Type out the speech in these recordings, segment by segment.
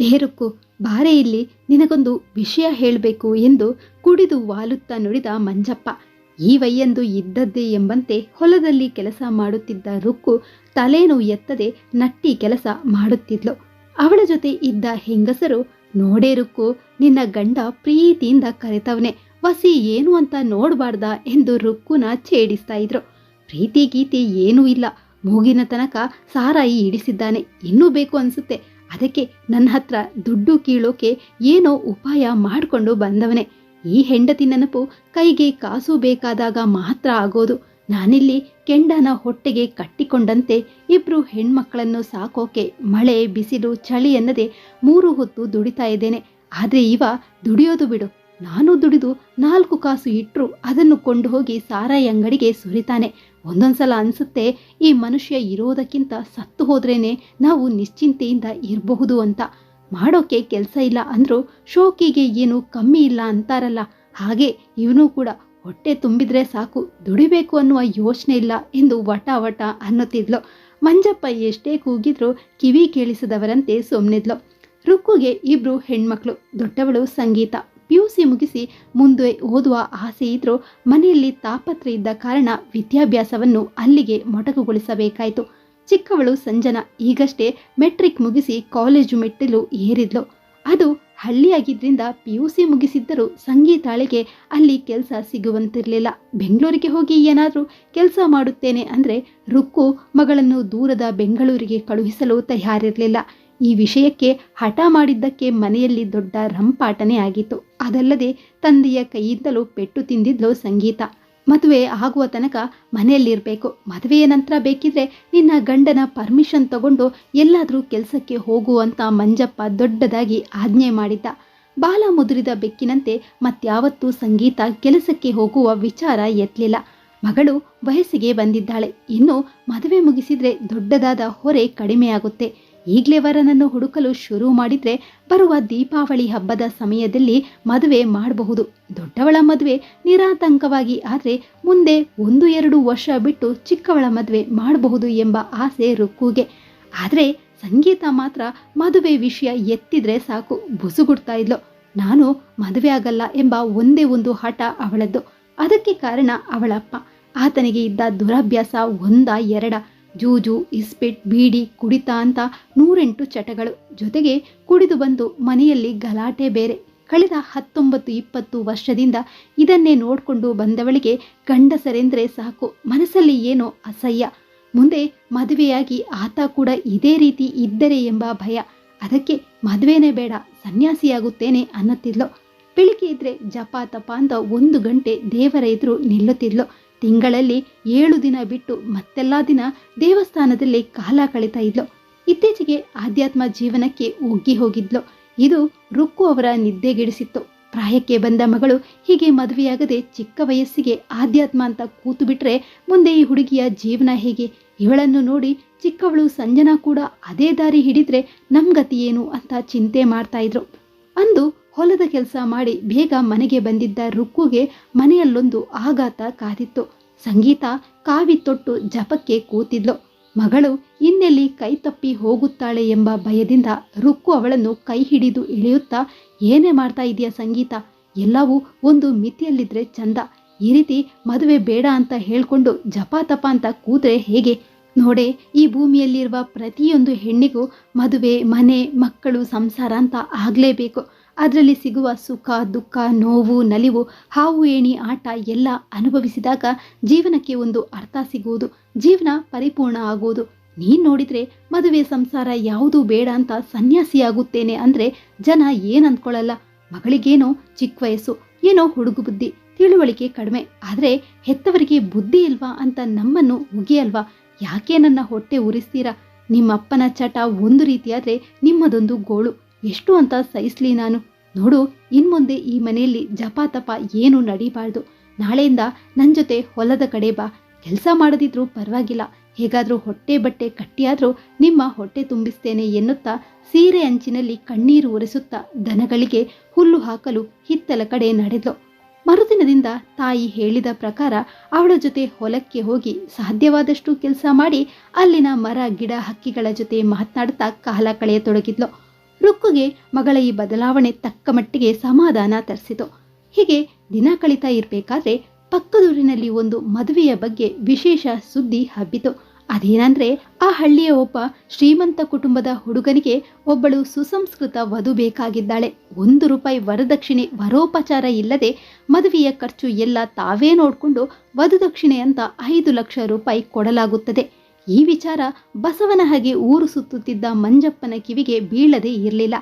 ಏರುಕ್ಕು ಬಾರೆ ಇಲ್ಲಿ ನಿನಗೊಂದು ವಿಷಯ ಹೇಳಬೇಕು ಎಂದು ಕುಡಿದು ವಾಲುತ್ತಾ ನುಡಿದ ಮಂಜಪ್ಪ. ಈ ವಯ್ಯಂದು ಇದ್ದದ್ದೇ ಎಂಬಂತೆ ಹೊಲದಲ್ಲಿ ಕೆಲಸ ಮಾಡುತ್ತಿದ್ದ ರುಕ್ಕು ತಲೆನು ಎತ್ತದೆ ನಟ್ಟಿ ಕೆಲಸ ಮಾಡುತ್ತಿದ್ಲು. ಅವಳ ಜೊತೆ ಇದ್ದ ಹೆಂಗಸರು, ನೋಡೇ ರುಕ್ಕು, ನಿನ್ನ ಗಂಡ ಪ್ರೀತಿಯಿಂದ ಕರೆತವನೆ, ವಸಿ ಏನು ಅಂತ ನೋಡಬಾರ್ದ ಎಂದು ರುಕ್ಕುನ ಛೇಡಿಸ್ತಾ ಇದ್ರು. ಪ್ರೀತಿ ಗೀತೆ ಏನೂ ಇಲ್ಲ. ಮೂಗಿನ ತನಕ ಸಾರಾಯಿ ಇಡಿಸಿದ್ದಾನೆ. ಇನ್ನೂ ಬೇಕು ಅನ್ಸುತ್ತೆ. ಅದಕ್ಕೆ ನನ್ನ ಹತ್ರ ದುಡ್ಡು ಕೀಳೋಕೆ ಏನೋ ಉಪಾಯ ಮಾಡಿಕೊಂಡು ಬಂದವನೇ. ಈ ಹೆಂಡತಿ ನೆನಪು ಕೈಗೆ ಕಾಸು ಬೇಕಾದಾಗ ಮಾತ್ರ ಆಗೋದು. ನಾನಿಲ್ಲಿ ಕೆಂಡನ ಹೊಟ್ಟೆಗೆ ಕಟ್ಟಿಕೊಂಡಂತೆ ಇಬ್ಬರು ಹೆಣ್ಮಕ್ಕಳನ್ನು ಸಾಕೋಕೆ ಮಳೆ, ಬಿಸಿಲು, ಚಳಿ ಎನ್ನದೆ ಮೂರು ಹೊತ್ತು ದುಡಿತಾ ಇದ್ದೇನೆ. ಆದರೆ ಇವ ದುಡಿಯೋದು ಬಿಡು. ನಾನು ದುಡಿದು ನಾಲ್ಕು ಕಾಸು ಇಟ್ಟರು ಅದನ್ನು ಕೊಂಡು ಹೋಗಿ ಸಾರಾಯಿ ಅಂಗಡಿಗೆ ಸುರಿತಾನೆ. ಒಂದೊಂದ್ಸಲ ಅನಿಸುತ್ತೆ, ಈ ಮನುಷ್ಯ ಇರೋದಕ್ಕಿಂತ ಸತ್ತು ಹೋದ್ರೇನೆ ನಾವು ನಿಶ್ಚಿಂತೆಯಿಂದ ಇರಬಹುದು ಅಂತ. ಮಾಡೋಕೆ ಕೆಲಸ ಇಲ್ಲ ಅಂದರೂ ಶೋಕಿಗೆ ಏನು ಕಮ್ಮಿ ಇಲ್ಲ ಅಂತಾರಲ್ಲ. ಹಾಗೆ ಇವನು ಕೂಡ ಹೊಟ್ಟೆ ತುಂಬಿದ್ರೆ ಸಾಕು, ದುಡಿಬೇಕು ಅನ್ನುವ ಯೋಚನೆ ಇಲ್ಲ ಎಂದು ವಟ ವಟ ಅನ್ನುತ್ತಿದ್ಲು. ಮಂಜಪ್ಪ ಎಷ್ಟೇ ಕೂಗಿದ್ರು ಕಿವಿ ಕೇಳಿಸಿದವರಂತೆ ಸುಮ್ಮನಿದ್ಲು ರುಕ್ಕುಗೆ ಇಬ್ರು ಹೆಣ್ಮಕ್ಳು, ದೊಡ್ಡವಳು ಸಂಗೀತ. ಪಿಯುಸಿ ಮುಗಿಸಿ ಮುಂದೆ ಓದುವ ಆಸೆ ಇದ್ದರೂ ಮನೆಯಲ್ಲಿ ತಾಪತ್ರ ಇದ್ದ ಕಾರಣ ವಿದ್ಯಾಭ್ಯಾಸವನ್ನು ಅಲ್ಲಿಗೆ ಮೊಟಕುಗೊಳಿಸಬೇಕಾಯಿತು. ಚಿಕ್ಕವಳು ಸಂಜನಾ ಈಗಷ್ಟೇ ಮೆಟ್ರಿಕ್ ಮುಗಿಸಿ ಕಾಲೇಜು ಮೆಟ್ಟಿಲು ಏರಿದ್ಲು. ಅದು ಹಳ್ಳಿಯಾಗಿದ್ದರಿಂದ ಪಿ ಯು ಸಿ ಮುಗಿಸಿದ್ದರೂ ಸಂಗೀತಾಳಿಗೆ ಅಲ್ಲಿ ಕೆಲಸ ಸಿಗುವಂತಿರಲಿಲ್ಲ. ಬೆಂಗಳೂರಿಗೆ ಹೋಗಿ ಏನಾದರೂ ಕೆಲಸ ಮಾಡುತ್ತೇನೆ ಅಂದರೆ ರುಕ್ಕು ಮಗಳನ್ನು ದೂರದ ಬೆಂಗಳೂರಿಗೆ ಕಳುಹಿಸಲು ತಯಾರಿರಲಿಲ್ಲ. ಈ ವಿಷಯಕ್ಕೆ ಹಠ ಮಾಡಿದ್ದಕ್ಕೆ ಮನೆಯಲ್ಲಿ ದೊಡ್ಡ ರಂಪಾಟನೆ ಆಗಿತ್ತು. ಅದಲ್ಲದೆ ತಂದೆಯ ಕೈಯಿಂದಲೂ ಪೆಟ್ಟು ತಿಂದಿದ್ಲು ಸಂಗೀತ. ಮದುವೆ ಆಗುವ ತನಕ ಮನೆಯಲ್ಲಿರಬೇಕು. ಮದುವೆಯ ನಂತರ ಬೇಕಿದ್ರೆ ನಿನ್ನ ಗಂಡನ ಪರ್ಮಿಷನ್ ತಗೊಂಡು ಎಲ್ಲಾದರೂ ಕೆಲಸಕ್ಕೆ ಹೋಗುವಂತ ಮಂಜಪ್ಪ ದೊಡ್ಡದಾಗಿ ಆಜ್ಞೆ ಮಾಡಿದ್ದ. ಬಾಲ ಮುದುರಿದ ಬೆಕ್ಕಿನಂತೆ ಮತ್ಯಾವತ್ತೂ ಸಂಗೀತ ಕೆಲಸಕ್ಕೆ ಹೋಗುವ ವಿಚಾರ ಎತ್ತಲಿಲ್ಲ ಮಗಳು ವಯಸ್ಸಿಗೆ ಬಂದಿದ್ದಾಳೆ. ಇನ್ನು ಮದುವೆ ಮುಗಿಸಿದ್ರೆ ದೊಡ್ಡದಾದ ಹೊರೆ ಕಡಿಮೆಯಾಗುತ್ತೆ. ಈಗಲೇ ವರನನ್ನು ಹುಡುಕಲು ಶುರು ಮಾಡಿದರೆ ಬರುವ ದೀಪಾವಳಿ ಹಬ್ಬದ ಸಮಯದಲ್ಲಿ ಮದುವೆ ಮಾಡಬಹುದು. ದೊಡ್ಡವಳ ಮದುವೆ ನಿರಾತಂಕವಾಗಿ ಆದರೆ ಮುಂದೆ ಒಂದು ಎರಡು ವರ್ಷ ಬಿಟ್ಟು ಚಿಕ್ಕವಳ ಮದುವೆ ಮಾಡಬಹುದು ಎಂಬ ಆಸೆ ರುಕ್ಕುಗೆ. ಆದರೆ ಸಂಗೀತ ಮಾತ್ರ ಮದುವೆ ವಿಷಯ ಎತ್ತಿದ್ರೆ ಸಾಕು, ಬುಸುಗುಡ್ತಾ ಇದ್ಲು. ನಾನು ಮದುವೆ ಆಗಲ್ಲ ಎಂಬ ಒಂದೇ ಒಂದು ಹಠ ಅವಳದ್ದು. ಅದಕ್ಕೆ ಕಾರಣ ಅವಳಪ್ಪ. ಆತನಿಗೆ ಇದ್ದ ದುರಭ್ಯಾಸ ಒಂದ ಎರಡ. ಜೂಜು ಇಸ್ಪೆಟ್ ಬೀಡಿ ಕುಡಿತ ಅಂತ ನೂರೆಂಟು ಚಟಗಳು. ಜೊತೆಗೆ ಕುಡಿದು ಬಂದು ಮನೆಯಲ್ಲಿ ಗಲಾಟೆ ಬೇರೆ. ಕಳೆದ ಹತ್ತೊಂಬತ್ತು ಇಪ್ಪತ್ತು ವರ್ಷದಿಂದ ಇದನ್ನೇ ನೋಡಿಕೊಂಡು ಬಂದವಳಿಗೆ ಗಂಡಸರೆಂದರೆ ಸಾಕು. ಮನಸ್ಸಲ್ಲಿ ಏನೋ ಅಸಹ್ಯ. ಮುಂದೆ ಮದುವೆಯಾಗಿ ಆತ ಕೂಡ ಇದೇ ರೀತಿ ಇದ್ದರೆ ಎಂಬ ಭಯ. ಅದಕ್ಕೆ ಮದುವೆನೇ ಬೇಡ, ಸನ್ಯಾಸಿಯಾಗುತ್ತೇನೆ ಅನ್ನುತ್ತಿದ್ಲು. ಬೆಳಿಗ್ಗೆ ಇದ್ರೆ ಜಪ ತಪ ಅಂತ ಒಂದು ಗಂಟೆ ದೇವರ ಎದುರು ನಿಲ್ಲುತ್ತಿದ್ಲು. ತಿಂಗಳಲ್ಲಿ ಏಳು ದಿನ ಬಿಟ್ಟು ಮತ್ತೆಲ್ಲ ದಿನ ದೇವಸ್ಥಾನದಲ್ಲಿ ಕಾಲ ಕಳೀತಾ ಇದ್ಲು. ಇತ್ತೀಚೆಗೆ ಆಧ್ಯಾತ್ಮ ಜೀವನಕ್ಕೆ ಒಗ್ಗಿ ಹೋಗಿದ್ಲು. ಇದು ರುಕ್ಕು ಅವರ ನಿದ್ದೆಗೆಡಿಸಿತ್ತು. ಪ್ರಾಯಕ್ಕೆ ಬಂದ ಮಗಳು ಹೀಗೆ ಮದುವೆಯಾಗದೆ ಚಿಕ್ಕ ವಯಸ್ಸಿಗೆ ಆಧ್ಯಾತ್ಮ ಅಂತ ಕೂತು ಬಿಟ್ರೆ ಮುಂದೆ ಈ ಹುಡುಗಿಯ ಜೀವನ ಹೇಗೆ? ಇವಳನ್ನು ನೋಡಿ ಚಿಕ್ಕವಳು ಸಂಜನಾ ಕೂಡ ಅದೇ ದಾರಿ ಹಿಡಿದ್ರೆ ನಮ್ಗತಿ ಏನು ಅಂತ ಚಿಂತೆ ಮಾಡ್ತಾ ಇದ್ರು. ಅಂದು ಹೊಲದ ಕೆಲಸ ಮಾಡಿ ಬೇಗ ಮನೆಗೆ ಬಂದಿದ್ದ ರುಕ್ಕುಗೆ ಮನೆಯಲ್ಲೊಂದು ಆಘಾತ ಕಾದಿತ್ತು. ಸಂಗೀತ ಕಾವಿ ತೊಟ್ಟು ಜಪಕ್ಕೆ ಕೂತಿದ್ಲು. ಮಗಳು ಇನ್ನೆಲ್ಲಿ ಕೈ ತಪ್ಪಿ ಹೋಗುತ್ತಾಳೆ ಎಂಬ ಭಯದಿಂದ ರುಕ್ಕು ಅವಳನ್ನು ಕೈ ಹಿಡಿದು ಇಳಿಯುತ್ತಾ, ಏನೇ ಮಾಡ್ತಾ ಇದೆಯಾ ಸಂಗೀತ? ಎಲ್ಲವೂ ಒಂದು ಮಿತಿಯಲ್ಲಿದ್ದರೆ ಚಂದ. ಈ ರೀತಿ ಮದುವೆ ಬೇಡ ಅಂತ ಹೇಳಿಕೊಂಡು ಜಪ ತಪ ಅಂತ ಕೂತ್ರೆ ಹೇಗೆ? ನೋಡೆ, ಈ ಭೂಮಿಯಲ್ಲಿರುವ ಪ್ರತಿಯೊಂದು ಹೆಣ್ಣಿಗೂ ಮದುವೆ, ಮನೆ, ಮಕ್ಕಳು, ಸಂಸಾರ ಅಂತ ಆಗಲೇಬೇಕು. ಅದರಲ್ಲಿ ಸಿಗುವ ಸುಖ, ದುಃಖ, ನೋವು, ನಲಿವು, ಹಾವು, ಏಣಿ, ಆಟ ಎಲ್ಲ ಅನುಭವಿಸಿದಾಗ ಜೀವನಕ್ಕೆ ಒಂದು ಅರ್ಥ ಸಿಗುವುದು. ಜೀವನ ಪರಿಪೂರ್ಣ ಆಗುವುದು. ನೀನು ನೋಡಿದರೆ ಮದುವೆ ಸಂಸಾರ ಯಾವುದೂ ಬೇಡ ಅಂತ ಸನ್ಯಾಸಿಯಾಗುತ್ತೇನೆ ಅಂದರೆ ಜನ ಏನು ಅಂದ್ಕೊಳ್ಳಲ್ಲ ಮಗಳಿಗೇನೋ ಚಿಕ್ಕ ವಯಸ್ಸು, ಏನೋ ಹುಡುಗು ಬುದ್ಧಿ, ತಿಳುವಳಿಕೆ ಕಡಿಮೆ. ಆದರೆ ಹೆತ್ತವರಿಗೆ ಬುದ್ಧಿ ಇಲ್ವಾ ಅಂತ ನಮ್ಮನ್ನು ಉಗಿಯಲ್ವಾ ಯಾಕೆ ನನ್ನ ಹೊಟ್ಟೆ ಉರಿಸ್ತೀರಾ? ನಿಮ್ಮಪ್ಪನ ಚಟ ಒಂದು ರೀತಿಯಾದರೆ ನಿಮ್ಮದೊಂದು ಗೋಳು. ಎಷ್ಟು ಅಂತ ಸಹಿಸ್ಲಿ ನಾನು. ನೋಡು, ಇನ್ಮುಂದೆ ಈ ಮನೆಯಲ್ಲಿ ಜಪಾತಪ ತಪ ಏನು ನಡೀಬಾರ್ದು. ನಾಳೆಯಿಂದ ನನ್ನ ಜೊತೆ ಹೊಲದ ಕಡೆ ಬಾ. ಕೆಲಸ ಮಾಡದಿದ್ರೂ ಪರವಾಗಿಲ್ಲ. ಹೇಗಾದರೂ ಹೊಟ್ಟೆ ಬಟ್ಟೆ ಕಟ್ಟಿಯಾದರೂ ನಿಮ್ಮ ಹೊಟ್ಟೆ ತುಂಬಿಸ್ತೇನೆ ಎನ್ನುತ್ತಾ ಸೀರೆ ಅಂಚಿನಲ್ಲಿ ಕಣ್ಣೀರು ಒರೆಸುತ್ತಾ ದನಗಳಿಗೆ ಹುಲ್ಲು ಹಾಕಲು ಹಿತ್ತಲ ಕಡೆ ನಡೆದ್ಲು. ಮರುದಿನದಿಂದ ತಾಯಿ ಹೇಳಿದ ಪ್ರಕಾರ ಅವಳ ಜೊತೆ ಹೊಲಕ್ಕೆ ಹೋಗಿ ಸಾಧ್ಯವಾದಷ್ಟು ಕೆಲಸ ಮಾಡಿ ಅಲ್ಲಿನ ಮರ ಗಿಡ ಹಕ್ಕಿಗಳ ಜೊತೆ ಮಾತನಾಡ್ತಾ ಕಾಲ ಕಳೆಯತೊಡಗಿದ್ಲು. ರುಕ್ಕುಗೆ ಮಗಳ ಈ ಬದಲಾವಣೆ ತಕ್ಕ ಮಟ್ಟಿಗೆ ಸಮಾಧಾನ ತರಿಸಿತು. ಹೀಗೆ ದಿನ ಕಳೀತಾ ಇರಬೇಕಾದ್ರೆ ಪಕ್ಕದೂರಿನಲ್ಲಿ ಒಂದು ಮದುವೆಯ ಬಗ್ಗೆ ವಿಶೇಷ ಸುದ್ದಿ ಹಬ್ಬಿತು. ಅದೇನಂದ್ರೆ ಆ ಹಳ್ಳಿಯ ಒಬ್ಬ ಶ್ರೀಮಂತ ಕುಟುಂಬದ ಹುಡುಗನಿಗೆ ಒಬ್ಬಳು ಸುಸಂಸ್ಕೃತ ವಧು ಬೇಕಾಗಿದ್ದಾಳೆ. ಒಂದು ರೂಪಾಯಿ ವರದಕ್ಷಿಣೆ ವರೋಪಚಾರ ಇಲ್ಲದೆ ಮದುವೆಯ ಖರ್ಚು ಎಲ್ಲ ತಾವೇ ನೋಡಿಕೊಂಡು ವಧುದಕ್ಷಿಣೆ ಅಂತ ಐದು ಲಕ್ಷ ರೂಪಾಯಿ ಕೊಡಲಾಗುತ್ತದೆ. ಈ ವಿಚಾರ ಬಸವನ ಹಾಗೆ ಊರು ಸುತ್ತುತ್ತಿದ್ದ ಮಂಜಪ್ಪನ ಕಿವಿಗೆ ಬೀಳದೆ ಇರಲಿಲ್ಲ.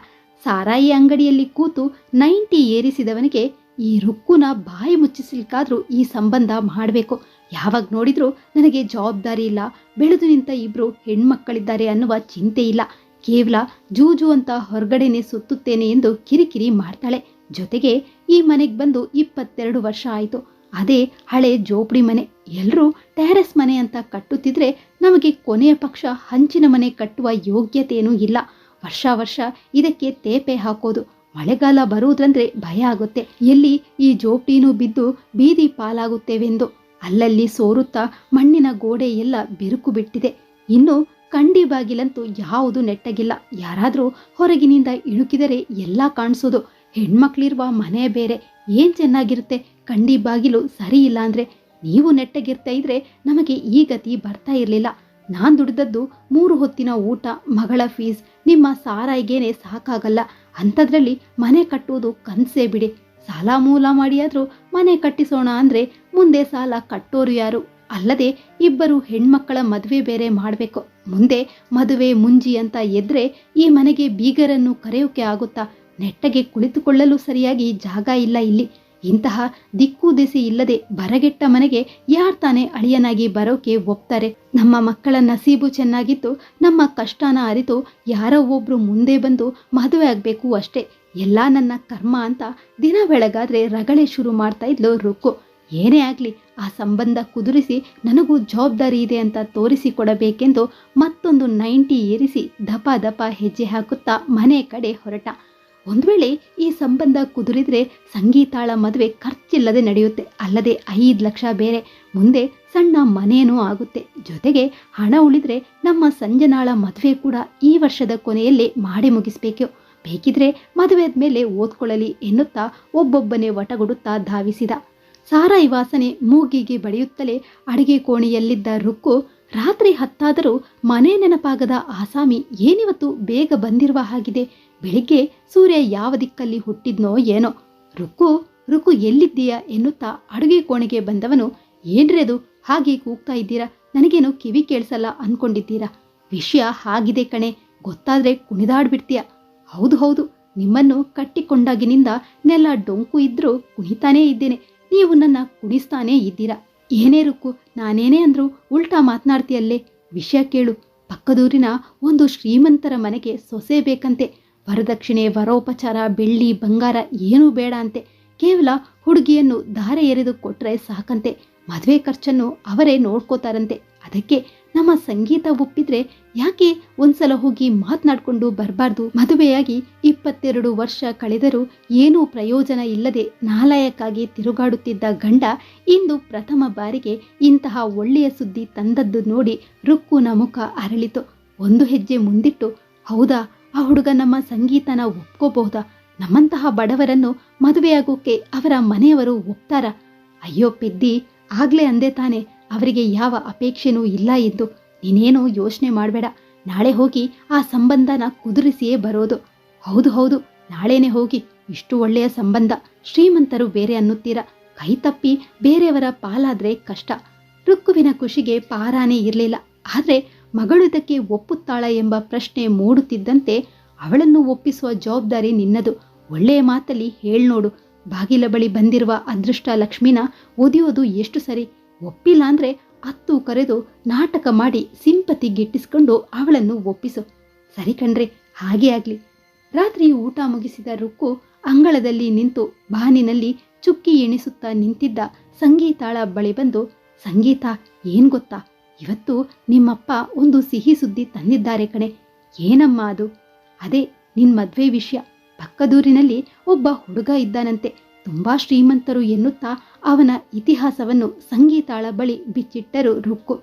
ಸಾರಾಯಿ ಅಂಗಡಿಯಲ್ಲಿ ಕೂತು ನೈಂಟಿ ಏರಿಸಿದವನಿಗೆ ಈ ರುಕ್ಕುನ ಬಾಯಿ ಮುಚ್ಚಿಸಲಿಕ್ಕಾದ್ರೂ ಈ ಸಂಬಂಧ ಮಾಡಬೇಕು. ಯಾವಾಗ ನೋಡಿದ್ರೂ ನನಗೆ ಜವಾಬ್ದಾರಿ ಇಲ್ಲ. ಬೆಳೆದು ನಿಂತ ಇಬ್ರು ಹೆಣ್ಮಕ್ಕಳಿದ್ದಾರೆ ಅನ್ನುವ ಚಿಂತೆ ಇಲ್ಲ. ಕೇವಲ ಜೂಜು ಅಂತ ಹೊರಗಡೆನೆ ಸುತ್ತುತ್ತೇನೆ ಎಂದು ಕಿರಿಕಿರಿ ಮಾಡ್ತಾಳೆ. ಜೊತೆಗೆ ಈ ಮನೆಗೆ ಬಂದು ಇಪ್ಪತ್ತೆರಡು ವರ್ಷ ಆಯಿತು. ಅದೇ ಹಳೆ ಜೋಪಡಿ ಮನೆ. ಎಲ್ಲರೂ ಟ್ಯಾರೆಸ್ ಮನೆ ಅಂತ ಕಟ್ಟುತ್ತಿದ್ರೆ ನಮಗೆ ಕೊನೆಯ ಪಕ್ಷ ಹಂಚಿನ ಮನೆ ಕಟ್ಟುವ ಯೋಗ್ಯತೆಯೂ ಇಲ್ಲ. ವರ್ಷ ವರ್ಷ ಇದಕ್ಕೆ ತೇಪೆ ಹಾಕೋದು. ಮಳೆಗಾಲ ಬರುವುದಂದ್ರೆ ಭಯ ಆಗುತ್ತೆ. ಎಲ್ಲಿ ಈ ಜೋಪಡಿನೂ ಬಿದ್ದು ಬೀದಿ ಪಾಲಾಗುತ್ತೇವೆಂದು. ಅಲ್ಲಲ್ಲಿ ಸೋರುತ್ತಾ ಮಣ್ಣಿನ ಗೋಡೆ ಎಲ್ಲ ಬಿರುಕು ಬಿಟ್ಟಿದೆ. ಇನ್ನು ಕಂಡಿ ಬಾಗಿಲಂತೂ ಯಾವುದು ನೆಟ್ಟಗಿಲ್ಲ. ಯಾರಾದರೂ ಹೊರಗಿನಿಂದ ಇಳುಕಿದರೆ ಎಲ್ಲ ಕಾಣಿಸೋದು. ಹೆಣ್ಮಕ್ಳಿರುವ ಮನೆ ಬೇರೆ. ಏನ್ ಚೆನ್ನಾಗಿರುತ್ತೆ? ಕಂಡಿ ಬಾಗಿಲು ಸರಿ ಇಲ್ಲ ಅಂದ್ರೆ ನೀವು ನೆಟ್ಟಗಿರ್ತಾ ಇದ್ರೆ ನಮಗೆ ಈ ಗತಿ ಬರ್ತಾ ಇರಲಿಲ್ಲ. ನಾನು ದುಡಿದದ್ದು ಮೂರು ಹೊತ್ತಿನ ಊಟ, ಮಗಳ ಫೀಸ್ ನಿಮ್ಮ ಸಾರಾಯಿಗೇನೆ ಸಾಕಾಗಲ್ಲ. ಅಂಥದ್ರಲ್ಲಿ ಮನೆ ಕಟ್ಟುವುದು ಕನ್ಸೇ ಬಿಡಿ. ಸಾಲ ಮೂಲ ಮಾಡಿಯಾದರೂ ಮನೆ ಕಟ್ಟಿಸೋಣ ಅಂದ್ರೆ ಮುಂದೆ ಸಾಲ ಕಟ್ಟೋರು ಯಾರು? ಅಲ್ಲದೆ ಇಬ್ಬರು ಹೆಣ್ಮಕ್ಕಳ ಮದುವೆ ಬೇರೆ ಮಾಡಬೇಕು. ಮುಂದೆ ಮದುವೆ ಮುಂಜಿ ಅಂತ ಎದ್ರೆ ಈ ಮನೆಗೆ ಬೀಗರನ್ನು ಕರೆಯೋಕೆ ಆಗುತ್ತಾ ನೆಟ್ಟಗೆ ಕುಳಿತುಕೊಳ್ಳಲು ಸರಿಯಾಗಿ ಜಾಗ ಇಲ್ಲ ಇಲ್ಲಿ. ಇಂತಹ ದಿಕ್ಕು ದೆಸೆ ಇಲ್ಲದೆ ಬರಗೆಟ್ಟ ಮನೆಗೆ ಯಾರ್ ತಾನೇ ಅಳಿಯನಾಗಿ ಬರೋಕೆ ಒಪ್ತಾರೆ? ನಮ್ಮ ಮಕ್ಕಳ ನಸೀಬು ಚೆನ್ನಾಗಿತ್ತು, ನಮ್ಮ ಕಷ್ಟನ ಅರಿತು ಯಾರೋ ಒಬ್ರು ಮುಂದೆ ಬಂದು ಮದುವೆ ಆಗ್ಬೇಕು ಅಷ್ಟೇ. ಎಲ್ಲ ನನ್ನ ಕರ್ಮ ಅಂತ ದಿನ ಬೆಳಗಾದ್ರೆ ರಗಳೆ ಶುರು ಮಾಡ್ತಾ ಇದ್ಲು ರುಕ್ಕು. ಏನೇ ಆಗ್ಲಿ, ಆ ಸಂಬಂಧ ಕುದುರಿಸಿ ನನಗೂ ಜವಾಬ್ದಾರಿ ಇದೆ ಅಂತ ತೋರಿಸಿಕೊಡಬೇಕೆಂದು ಮತ್ತೊಂದು ನೈಂಟಿ ಏರಿಸಿ ದಪ ದಪ ಹೆಜ್ಜೆ ಹಾಕುತ್ತಾ ಮನೆ ಕಡೆ ಹೊರಟ. ಒಂದು ವೇಳೆ ಈ ಸಂಬಂಧ ಕುದುರಿದ್ರೆ ಸಂಗೀತಾಳ ಮದುವೆ ಖರ್ಚಿಲ್ಲದೆ ನಡೆಯುತ್ತೆ. ಅಲ್ಲದೆ ಐದು ಲಕ್ಷ ಬೇರೆ, ಮುಂದೆ ಸಣ್ಣ ಮನೇನೂ ಆಗುತ್ತೆ. ಜೊತೆಗೆ ಹಣ ಉಳಿದ್ರೆ ನಮ್ಮ ಸಂಜನಾಳ ಮದುವೆ ಕೂಡ ಈ ವರ್ಷದ ಕೊನೆಯಲ್ಲಿ ಮಾಡಿ ಮುಗಿಸ್ಬೇಕು. ಬೇಕಿದ್ರೆ ಮದುವೆ ಮೇಲೆ ಓದ್ಕೊಳ್ಳಲಿ ಎನ್ನುತ್ತಾ ಒಬ್ಬೊಬ್ಬನೇ ವಟಗುಡುತ್ತಾ ಧಾವಿಸಿದ. ಸಾರಾಯಿ ವಾಸನೆ ಮೂಗಿಗೆ ಬಡಿಯುತ್ತಲೇ ಅಡಿಗೆ ಕೋಣೆಯಲ್ಲಿದ್ದ ರುಕ್ಕು, ರಾತ್ರಿ ಹತ್ತಾದರೂ ಮನೆ ನೆನಪಾಗದ ಆಸಾಮಿ ಏನಿವತ್ತು ಬೇಗ ಬಂದಿರುವ ಹಾಗಿದೆ? ಬೆಳಿಗ್ಗೆ ಸೂರ್ಯ ಯಾವ ದಿಕ್ಕಲ್ಲಿ ಹುಟ್ಟಿದ್ನೋ ಏನೋ ರುಕು ರುಕು ಎಲ್ಲಿದ್ದೀಯಾ? ಎನ್ನುತ್ತಾ ಅಡುಗೆ ಕೋಣೆಗೆ ಬಂದವನು, ಏನ್ರಿ ಅದು? ಹಾಗೆ ಕೂಗ್ತಾ ಇದ್ದೀರಾ? ನನಗೇನು ಕಿವಿ ಕೇಳಿಸಲ್ಲ ಅನ್ಕೊಂಡಿದ್ದೀರಾ? ವಿಷಯ ಹಾಗಿದೆ ಕಣೆ, ಗೊತ್ತಾದ್ರೆ ಕುಣಿದಾಡ್ಬಿಡ್ತೀಯ? ಹೌದು ಹೌದು, ನಿಮ್ಮನ್ನು ಕಟ್ಟಿಕೊಂಡಾಗಿನಿಂದ ನೆಲ ಡೊಂಕು ಇದ್ರೂ ಕುಣಿತಾನೇ ಇದ್ದೇನೆ. ನೀವು ನನ್ನ ಕುಣಿಸ್ತಾನೇ ಇದ್ದೀರಾ? ಏನೇ ರುಕ್ಕು, ನಾನೇನೇ ಅಂದ್ರು ಉಲ್ಟಾ ಮಾತನಾಡ್ತೀಯಲ್ಲೇ? ವಿಷಯ ಕೇಳು, ಪಕ್ಕದೂರಿನ ಒಂದು ಶ್ರೀಮಂತರ ಮನೆಗೆ ಸೊಸೆ ಬೇಕಂತೆ. ವರದಕ್ಷಿಣೆ, ವರೋಪಚಾರ, ಬೆಳ್ಳಿ, ಬಂಗಾರ ಏನೂ ಬೇಡ ಅಂತೆ. ಕೇವಲ ಹುಡುಗಿಯನ್ನು ಧಾರೆ ಎರೆದು ಕೊಟ್ಟರೆ ಸಾಕಂತೆ. ಮದುವೆ ಖರ್ಚನ್ನು ಅವರೇ ನೋಡ್ಕೋತಾರಂತೆ. ಅದಕ್ಕೆ ನಮ್ಮ ಸಂಗೀತ ಒಪ್ಪಿದ್ರೆ ಯಾಕೆ ಒಂದ್ಸಲ ಹೋಗಿ ಮಾತನಾಡ್ಕೊಂಡು ಬರಬಾರ್ದು? ಮದುವೆಯಾಗಿ ಇಪ್ಪತ್ತೆರಡು ವರ್ಷ ಕಳೆದರೂ ಏನೂ ಪ್ರಯೋಜನ ಇಲ್ಲದೆ ನಾಲಯಕ್ಕಾಗಿ ತಿರುಗಾಡುತ್ತಿದ್ದ ಗಂಡ ಇಂದು ಪ್ರಥಮ ಬಾರಿಗೆ ಇಂತಹ ಒಳ್ಳೆಯ ಸುದ್ದಿ ತಂದದ್ದು ನೋಡಿ ರುಕ್ಕುನ ಮುಖ ಅರಳಿತು. ಒಂದು ಹೆಜ್ಜೆ ಮುಂದಿಟ್ಟು, ಹೌದಾ ಆ ಹುಡುಗ ನಮ್ಮ ಸಂಗೀತನ ಒಪ್ಕೋಬಹುದಾ? ನಮ್ಮಂತಹ ಬಡವರನ್ನು ಮದುವೆಯಾಗೋಕೆ ಅವರ ಮನೆಯವರು ಒಪ್ತಾರ? ಅಯ್ಯೋ ಪಿದ್ದಿ, ಆಗ್ಲೇ ಅಂದೆ ತಾನೆ, ಅವರಿಗೆ ಯಾವ ಅಪೇಕ್ಷೆನೂ ಇಲ್ಲ ಎಂದು. ನೀನೇನು ಯೋಚನೆ ಮಾಡಬೇಡ. ನಾಳೆ ಹೋಗಿ ಆ ಸಂಬಂಧನ ಕುದುರಿಸಿಯೇ ಬರೋದು. ಹೌದು ಹೌದು, ನಾಳೇನೆ ಹೋಗಿ ಇಷ್ಟು ಒಳ್ಳೆಯ ಸಂಬಂಧ. ಶ್ರೀಮಂತರು ಬೇರೆ ಅನ್ನುತ್ತೀರಾ? ಕೈ ತಪ್ಪಿ ಬೇರೆಯವರ ಪಾಲಾದ್ರೆ ಕಷ್ಟ. ರುಕ್ಕುವಿನ ಖುಷಿಗೆ ಪಾರಾನೇ ಇರಲಿಲ್ಲ. ಆದ್ರೆ ಮಗಳು ಇದಕ್ಕೆ ಒಪ್ಪುತ್ತಾಳ ಎಂಬ ಪ್ರಶ್ನೆ ಮೂಡುತ್ತಿದ್ದಂತೆ ಅವಳನ್ನು ಒಪ್ಪಿಸುವ ಜವಾಬ್ದಾರಿ ನಿನ್ನದು. ಒಳ್ಳೆಯ ಮಾತಲ್ಲಿ ಹೇಳ್ನೋಡು ಬಾಗಿಲ ಬಳಿ ಬಂದಿರುವ ಅದೃಷ್ಟ ಲಕ್ಷ್ಮಿನ ಒದಿಯೋದು ಎಷ್ಟು ಸರಿ? ಒಪ್ಪಿಲ್ಲ ಅಂದರೆ ಅತ್ತು ಕರೆದು ನಾಟಕ ಮಾಡಿ ಸಿಂಪತಿ ಗಿಟ್ಟಿಸ್ಕೊಂಡು ಅವಳನ್ನು ಒಪ್ಪಿಸು. ಸರಿ ಕಣ್ರೆ, ಹಾಗೆ ಆಗಲಿ. ರಾತ್ರಿ ಊಟ ಮುಗಿಸಿದ ರುಕ್ಕು ಅಂಗಳದಲ್ಲಿ ನಿಂತು ಬಾನಿನಲ್ಲಿ ಚುಕ್ಕಿ ಎಣಿಸುತ್ತಾ ನಿಂತಿದ್ದ ಸಂಗೀತಾಳ ಬಳಿ ಬಂದು, ಸಂಗೀತ, ಏನು ಗೊತ್ತಾ? ಇವತ್ತು ನಿಮ್ಮಪ್ಪ ಒಂದು ಸಿಹಿ ಸುದ್ದಿ ತಂದಿದ್ದಾರೆ ಕಣೆ. ಏನಮ್ಮ ಅದು? ಅದೇ ನಿನ್ನ ಮದುವೆ ವಿಷಯ. ಪಕ್ಕದೂರಿನಲ್ಲಿ ಒಬ್ಬ ಹುಡುಗ ಇದ್ದಾನಂತೆ. ತುಂಬಾ ಶ್ರೀಮಂತರು ಎನ್ನುತ್ತಾ ಅವನ ಇತಿಹಾಸವನ್ನು ಸಂಗೀತಾಳ ಬಳಿ ಬಿಚ್ಚಿಟ್ಟರು ರುಕ್ಕು.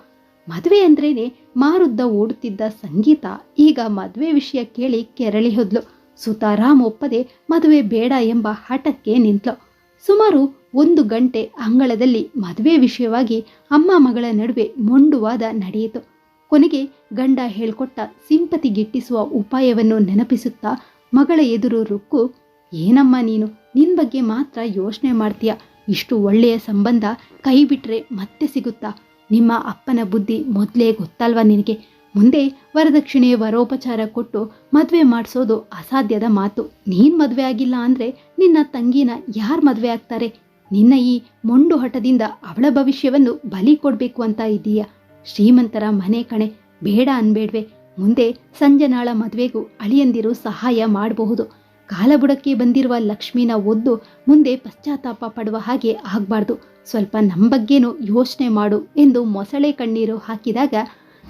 ಮದುವೆ ಅಂದ್ರೇನೆ ಮಾರುದ್ದ ಓಡುತ್ತಿದ್ದ ಸಂಗೀತ. ಈಗ ಮದುವೆ ವಿಷಯ ಕೇಳಿ ಕೆರಳಿ ಹೊದ್ಲು. ಸುತಾರಾಮ್ ಒಪ್ಪದೆ ಮದುವೆ ಬೇಡ ಎಂಬ ಹಠಕ್ಕೆ ನಿಂತ್ಲು. ಸುಮಾರು ಒಂದು ಗಂಟೆ ಅಂಗಳದಲ್ಲಿ ಮದುವೆ ವಿಷಯವಾಗಿ ಅಮ್ಮ ಮಗಳ ನಡುವೆ ಮೊಂಡುವಾದ ನಡೆಯಿತು. ಕೊನೆಗೆ ಗಂಡ ಹೇಳ್ಕೊಟ್ಟ ಸಿಂಪತಿ ಗಿಟ್ಟಿಸುವ ಉಪಾಯವನ್ನು ನೆನಪಿಸುತ್ತಾ ಮಗಳ ಎದುರು ರುಕ್ಕು, ಏನಮ್ಮ ನೀನು? ನಿನ್ ಬಗ್ಗೆ ಮಾತ್ರ ಯೋಚನೆ ಮಾಡ್ತೀಯ? ಇಷ್ಟು ಒಳ್ಳೆಯ ಸಂಬಂಧ ಕೈ ಬಿಟ್ರೆ ಮತ್ತೆ ಸಿಗುತ್ತಾ? ನಿಮ್ಮ ಅಪ್ಪನ ಬುದ್ಧಿ ಮೊದಲೇ ಗೊತ್ತಲ್ವಾ ನಿನಗೆ? ಮುಂದೆ ವರದಕ್ಷಿಣೆ ವರೋಪಚಾರ ಕೊಟ್ಟು ಮದುವೆ ಮಾಡಿಸೋದು ಅಸಾಧ್ಯದ ಮಾತು. ನೀನ್ ಮದುವೆ ಆಗಿಲ್ಲ ಅಂದ್ರೆ ನಿನ್ನ ತಂಗಿನ ಯಾರು ಮದುವೆ ಆಗ್ತಾರೆ? ನಿನ್ನ ಈ ಮೊಂಡು ಹಠದಿಂದ ಅವಳ ಭವಿಷ್ಯವನ್ನು ಬಲಿ ಕೊಡ್ಬೇಕು ಅಂತ ಇದ್ದೀಯ? ಶ್ರೀಮಂತರ ಮನೆ ಕಣೆ, ಬೇಡ ಅನ್ಬೇಡ್ವೆ. ಮುಂದೆ ಸಂಜನಾಳ ಮದುವೆಗೂ ಅಳಿಯಂದಿರು ಸಹಾಯ ಮಾಡಬಹುದು. ಕಾಲಬುಡಕ್ಕೆ ಬಂದಿರುವ ಲಕ್ಷ್ಮೀನ ಒದ್ದು ಮುಂದೆ ಪಶ್ಚಾತ್ತಾಪ ಪಡುವ ಹಾಗೆ ಆಗ್ಬಾರ್ದು. ಸ್ವಲ್ಪ ನಮ್ಮ ಬಗ್ಗೆನೂ ಯೋಚನೆ ಮಾಡು ಎಂದು ಮೊಸಳೆ ಕಣ್ಣೀರು ಹಾಕಿದಾಗ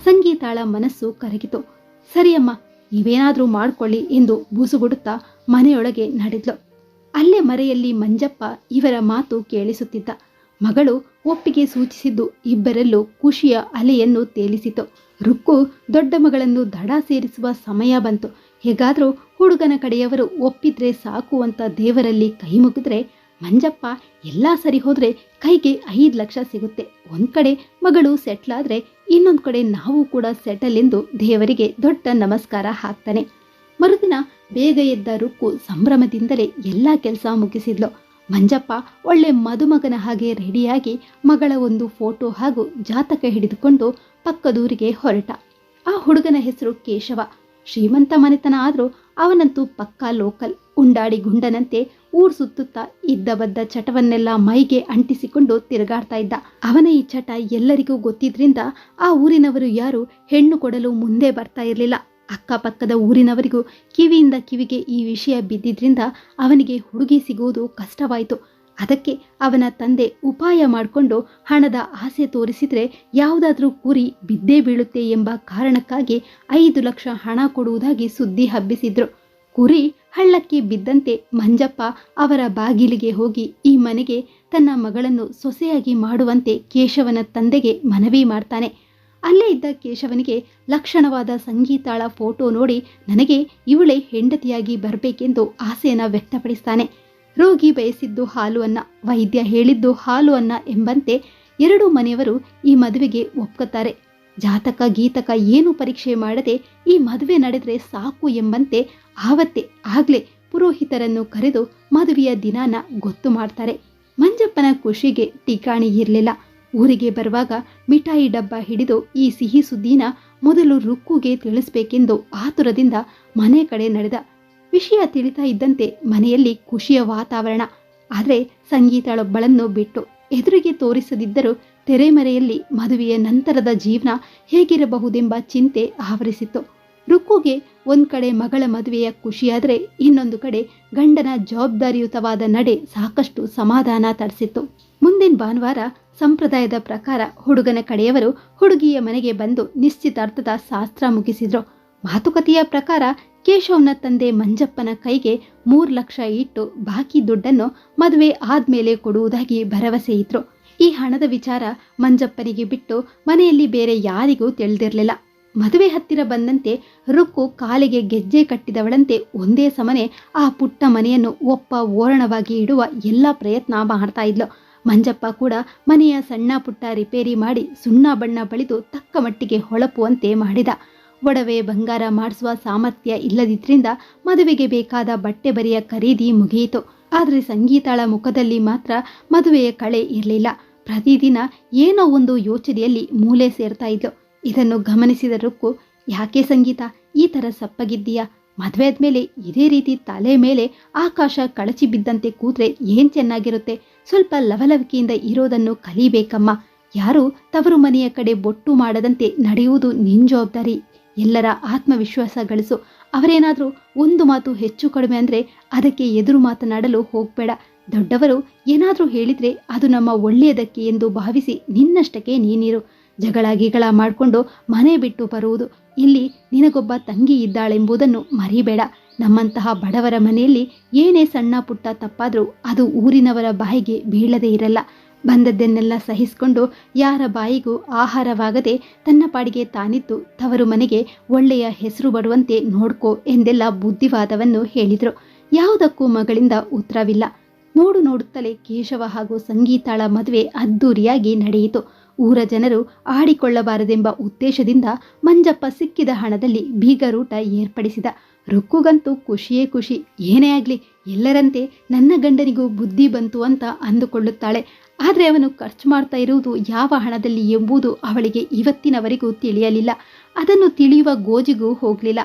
ಸಂಗೀತಾಳ ಮನಸ್ಸು ಕರಗಿತು. ಸರಿಯಮ್ಮ ನೀವೇನಾದರೂ ಮಾಡ್ಕೊಳ್ಳಿ ಎಂದು ಬೂಸುಗುಡುತ್ತಾ ಮನೆಯೊಳಗೆ ನಡೆದ್ಲು. ಅಲ್ಲೇ ಮರೆಯಲ್ಲಿ ಮಂಜಪ್ಪ ಇವರ ಮಾತು ಕೇಳಿಸುತ್ತಿದ್ದ. ಮಗಳು ಒಪ್ಪಿಗೆ ಸೂಚಿಸಿದ್ದು ಇಬ್ಬರಲ್ಲೂ ಖುಷಿಯ ಅಲೆಯನ್ನು ತೇಲಿಸಿತು. ರುಕ್ಕು ದೊಡ್ಡ ಮಗಳನ್ನು ದಡ ಸೇರಿಸುವ ಸಮಯ ಬಂತು. ಹೇಗಾದರೂ ಹುಡುಗನ ಕಡೆಯವರು ಒಪ್ಪಿದ್ರೆ ಸಾಕು ಅಂತ ದೇವರಲ್ಲಿ ಕೈ ಮುಗಿದ್ರೆ ಮಂಜಪ್ಪ, ಎಲ್ಲ ಸರಿ ಹೋದರೆ ಕೈಗೆ ಐದು ಲಕ್ಷ ಸಿಗುತ್ತೆ. ಒಂದು ಕಡೆ ಮಗಳು ಸೆಟ್ಲಾದರೆ ಇನ್ನೊಂದು ಕಡೆ ನಾವು ಕೂಡ ಸೆಟಲ್ ಎಂದು ದೇವರಿಗೆ ದೊಡ್ಡ ನಮಸ್ಕಾರ ಹಾಕ್ತಾನೆ. ಮರುದಿನ ಬೇಗ ಎದ್ದ ರುಕ್ಕು ಸಂಭ್ರಮದಿಂದಲೇ ಎಲ್ಲ ಕೆಲಸ ಮುಗಿಸಿದ್ಲು. ಮಂಜಪ್ಪ ಒಳ್ಳೆ ಮದುಮಗನ ಹಾಗೆ ರೆಡಿಯಾಗಿ ಮಗಳ ಒಂದು ಫೋಟೋ ಹಾಗೂ ಜಾತಕ ಹಿಡಿದುಕೊಂಡು ಪಕ್ಕದೂರಿಗೆ ಹೊರಟ. ಆ ಹುಡುಗನ ಹೆಸರು ಕೇಶವ. ಶ್ರೀಮಂತ ಮನೆತನ ಆದರೂ ಅವನಂತೂ ಪಕ್ಕಾ ಲೋಕಲ್. ಉಂಡಾಡಿ ಗುಂಡನಂತೆ ಊರ್ ಸುತ್ತುತ್ತಾ ಇದ್ದ ಬದ್ದ ಚಟವನ್ನೆಲ್ಲ ಮೈಗೆ ಅಂಟಿಸಿಕೊಂಡು ತಿರುಗಾಡ್ತಾ ಇದ್ದ. ಅವನ ಈ ಚಟ ಎಲ್ಲರಿಗೂ ಗೊತ್ತಿದ್ರಿಂದ ಆ ಊರಿನವರು ಯಾರು ಹೆಣ್ಣು ಕೊಡಲು ಮುಂದೆ ಬರ್ತಾ ಇರಲಿಲ್ಲ. ಅಕ್ಕಪಕ್ಕದ ಊರಿನವರಿಗೂ ಕಿವಿಯಿಂದ ಕಿವಿಗೆ ಈ ವಿಷಯ ಬಿದ್ದಿದ್ರಿಂದ ಅವನಿಗೆ ಹುಡುಗಿ ಸಿಗುವುದು ಕಷ್ಟವಾಯಿತು. ಅದಕ್ಕೆ ಅವನ ತಂದೆ ಉಪಾಯ ಮಾಡಿಕೊಂಡು ಹಣದ ಆಸೆ ತೋರಿಸಿದ್ರೆ ಯಾವುದಾದ್ರೂ ಕುರಿ ಬಿದ್ದೇ ಬೀಳುತ್ತೆ ಎಂಬ ಕಾರಣಕ್ಕಾಗಿ ಐದು ಲಕ್ಷ ಹಣ ಕೊಡುವುದಾಗಿ ಸುದ್ದಿ ಹಬ್ಬಿಸಿದ್ರು. ಕುರಿ ಹಳ್ಳಕ್ಕೆ ಬಿದ್ದಂತೆ ಮಂಜಪ್ಪ ಅವರ ಬಾಗಿಲಿಗೆ ಹೋಗಿ ಈ ಮನೆಗೆ ತನ್ನ ಮಗಳನ್ನು ಸೊಸೆಯಾಗಿ ಮಾಡುವಂತೆ ಕೇಶವನ ತಂದೆಗೆ ಮನವಿ ಮಾಡ್ತಾನೆ. ಅಲ್ಲೇ ಇದ್ದ ಕೇಶವನಿಗೆ ಲಕ್ಷಣವಾದ ಸಂಗೀತಾಳ ಫೋಟೋ ನೋಡಿ ನನಗೆ ಇವಳೇ ಹೆಂಡತಿಯಾಗಿ ಬರಬೇಕೆಂದು ಆಸೆಯನ್ನು ವ್ಯಕ್ತಪಡಿಸ್ತಾನೆ. ರೋಗಿ ಬಯಸಿದ್ದು ಹಾಲು ಅನ್ನ, ವೈದ್ಯ ಹೇಳಿದ್ದು ಹಾಲು ಅನ್ನ ಎಂಬಂತೆ ಎರಡೂ ಮನೆಯವರು ಈ ಮದುವೆಗೆ ಒಪ್ಕೊತಾರೆ ಜಾತಕ ಗೀತಕ ಏನು ಪರೀಕ್ಷೆ ಮಾಡದೆ ಈ ಮದುವೆ ನಡೆದರೆ ಸಾಕು ಎಂಬಂತೆ ಆವತ್ತೆ ಆಗ್ಲೇ ಪುರೋಹಿತರನ್ನು ಕರೆದು ಮದುವೆಯ ದಿನಾನ ಗೊತ್ತು ಮಾಡ್ತಾರೆ. ಮಂಜಪ್ಪನ ಖುಷಿಗೆ ಟಿಕಾಣಿ ಇರಲಿಲ್ಲ. ಊರಿಗೆ ಬರುವಾಗ ಮಿಠಾಯಿ ಡಬ್ಬ ಹಿಡಿದು ಈ ಸಿಹಿ ಸುದ್ದಿನ ಮೊದಲು ರುಕ್ಕುಗೆ ತಿಳಿಸಬೇಕೆಂದು ಆತುರದಿಂದ ಮನೆ ಕಡೆ ನಡೆದ ವಿಷಯ ತಿಳಿತಾ ಇದ್ದಂತೆ ಮನೆಯಲ್ಲಿ ಖುಷಿಯ ವಾತಾವರಣ. ಆದರೆ ಸಂಗೀತಳೊಬ್ಬಳನ್ನು ಬಿಟ್ಟು ಎದುರಿಗೆ ತೋರಿಸದಿದ್ದರೂ ತೆರೆಮರೆಯಲ್ಲಿ ಮದುವೆಯ ನಂತರದ ಜೀವನ ಹೇಗಿರಬಹುದೆಂಬ ಚಿಂತೆ ಆವರಿಸಿತ್ತು. ರುಕ್ಕುಗೆ ಒಂದು ಕಡೆ ಮಗಳ ಮದುವೆಯ ಖುಷಿಯಾದರೆ ಇನ್ನೊಂದು ಕಡೆ ಗಂಡನ ಜವಾಬ್ದಾರಿಯುತವಾದ ನಡೆ ಸಾಕಷ್ಟು ಸಮಾಧಾನ ತರಿಸಿತ್ತು. ಮುಂದಿನ ಭಾನುವಾರ ಸಂಪ್ರದಾಯದ ಪ್ರಕಾರ ಹುಡುಗನ ಕಡೆಯವರು ಹುಡುಗಿಯ ಮನೆಗೆ ಬಂದು ನಿಶ್ಚಿತಾರ್ಥದ ಶಾಸ್ತ್ರ ಮುಗಿಸಿದ್ರು. ಮಾತುಕತೆಯ ಪ್ರಕಾರ ಕೇಶವನ ತಂದೆ ಮಂಜಪ್ಪನ ಕೈಗೆ ಮೂರು ಲಕ್ಷ ಇಟ್ಟು ಬಾಕಿ ದುಡ್ಡನ್ನು ಮದುವೆ ಆದ್ಮೇಲೆ ಕೊಡುವುದಾಗಿ ಭರವಸೆ ಇದ್ರು. ಈ ಹಣದ ವಿಚಾರ ಮಂಜಪ್ಪನಿಗೆ ಬಿಟ್ಟು ಮನೆಯಲ್ಲಿ ಬೇರೆ ಯಾರಿಗೂ ತಿಳಿದಿರಲಿಲ್ಲ. ಮದುವೆ ಹತ್ತಿರ ಬಂದಂತೆ ರುಕ್ಕು ಕಾಲಿಗೆ ಗೆಜ್ಜೆ ಕಟ್ಟಿದವಳಂತೆ ಒಂದೇ ಸಮನೆ ಆ ಪುಟ್ಟ ಮನೆಯನ್ನು ಒಪ್ಪ ಓರಣವಾಗಿ ಇಡುವ ಎಲ್ಲ ಪ್ರಯತ್ನ ಮಾಡ್ತಾ ಇದ್ಲು. ಮಂಜಪ್ಪ ಕೂಡ ಮನೆಯ ಸಣ್ಣ ಪುಟ್ಟ ರಿಪೇರಿ ಮಾಡಿ ಸುಣ್ಣ ಬಣ್ಣ ಬಳಿದು ತಕ್ಕ ಮಟ್ಟಿಗೆ ಹೊಳಪುವಂತೆ ಮಾಡಿದ. ಒಡವೆ ಬಂಗಾರ ಮಾಡಿಸುವ ಸಾಮರ್ಥ್ಯ ಇಲ್ಲದಿದ್ದರಿಂದ ಮದುವೆಗೆ ಬೇಕಾದ ಬಟ್ಟೆ ಬರೆಯ ಖರೀದಿ ಮುಗಿಯಿತು. ಆದರೆ ಸಂಗೀತಾಳ ಮುಖದಲ್ಲಿ ಮಾತ್ರ ಮದುವೆಯ ಕಳೆ ಇರಲಿಲ್ಲ. ಪ್ರತಿದಿನ ಏನೋ ಒಂದು ಯೋಚನೆಯಲ್ಲಿ ಮೂಲೆ ಸೇರ್ತಾ ಇದ್ಲು. ಇದನ್ನು ಗಮನಿಸಿದ ರುಕ್ಕು, ಯಾಕೆ ಸಂಗೀತ? ಈ ಥರ ಸಪ್ಪಗಿದ್ದೀಯಾ? ಮದುವೆ ಆದ್ಮೇಲೆ ಇದೇ ರೀತಿ ತಲೆ ಮೇಲೆ ಆಕಾಶ ಕಳಚಿ ಬಿದ್ದಂತೆ ಕೂತ್ರೆ ಏನ್ ಚೆನ್ನಾಗಿರುತ್ತೆ? ಸ್ವಲ್ಪ ಲವಲವಿಕೆಯಿಂದ ಇರೋದನ್ನು ಕಲಿಬೇಕಮ್ಮ. ಯಾರು ತವರು ಮನೆಯ ಕಡೆ ಬೊಟ್ಟು ಮಾಡದಂತೆ ನಡೆಯುವುದು ನಿನ್ ಜವಾಬ್ದಾರಿ. ಎಲ್ಲರ ಆತ್ಮವಿಶ್ವಾಸ ಗಳಿಸು. ಅವರೇನಾದರೂ ಒಂದು ಮಾತು ಹೆಚ್ಚು ಕಡಿಮೆ ಅಂದರೆ ಅದಕ್ಕೆ ಎದುರು ಮಾತನಾಡಲು ಹೋಗಬೇಡ. ದೊಡ್ಡವರು ಏನಾದರೂ ಹೇಳಿದ್ರೆ ಅದು ನಮ್ಮ ಒಳ್ಳೆಯದಕ್ಕೆ ಎಂದು ಭಾವಿಸಿ ನಿನ್ನಷ್ಟಕ್ಕೆ ನೀನಿರು. ಜಗಳ ಗಿಗಳ ಮಾಡಿಕೊಂಡು ಮನೆ ಬಿಟ್ಟು ಬರುವುದು. ಇಲ್ಲಿ ನಿನಗೊಬ್ಬ ತಂಗಿ ಇದ್ದಾಳೆಂಬುದನ್ನು ಮರಿಬೇಡ. ನಮ್ಮಂತಹ ಬಡವರ ಮನೆಯಲ್ಲಿ ಏನೇ ಸಣ್ಣ ಪುಟ್ಟ ತಪ್ಪಾದರೂ ಅದು ಊರಿನವರ ಬಾಯಿಗೆ ಬೀಳದೇ ಇರಲ್ಲ. ಬಂದದ್ದನ್ನೆಲ್ಲ ಸಹಿಸಿಕೊಂಡು ಯಾರ ಬಾಯಿಗೂ ಆಹಾರವಾಗದೆ ತನ್ನ ಪಾಡಿಗೆ ತಾನಿದ್ದು ತವರು ಮನೆಗೆ ಒಳ್ಳೆಯ ಹೆಸರು ಬರುವಂತೆ ನೋಡ್ಕೋ ಎಂದೆಲ್ಲ ಬುದ್ಧಿವಾದವನ್ನು ಹೇಳಿದರು. ಯಾವುದಕ್ಕೂ ಮಗಳಿಂದ ಉತ್ತರವಿಲ್ಲ. ನೋಡು ನೋಡುತ್ತಲೇ ಕೇಶವ ಹಾಗೂ ಸಂಗೀತಾಳ ಮದುವೆ ಅದ್ದೂರಿಯಾಗಿ ನಡೆಯಿತು. ಊರ ಜನರು ಆಡಿಕೊಳ್ಳಬಾರದೆಂಬ ಉದ್ದೇಶದಿಂದ ಮಂಜಪ್ಪ ಸಿಕ್ಕಿದ ಹಣದಲ್ಲಿ ಬೀಗರೂಟ ಏರ್ಪಡಿಸಿದ. ರುಕ್ಕುಗಂತೂ ಖುಷಿಯೇ ಖುಷಿ. ಏನೇ ಆಗಲಿ, ಎಲ್ಲರಂತೆ ನನ್ನ ಗಂಡನಿಗೂ ಬುದ್ಧಿ ಬಂತು ಅಂತ ಅಂದುಕೊಳ್ಳುತ್ತಾಳೆ. ಆದರೆ ಅವನು ಖರ್ಚು ಮಾಡ್ತಾ ಇರುವುದು ಯಾವ ಹಣದಲ್ಲಿ ಎಂಬುದು ಅವಳಿಗೆ ಇವತ್ತಿನವರೆಗೂ ತಿಳಿಯಲಿಲ್ಲ. ಅದನ್ನು ತಿಳಿಯುವ ಗೋಜಿಗೂ ಹೋಗಲಿಲ್ಲ.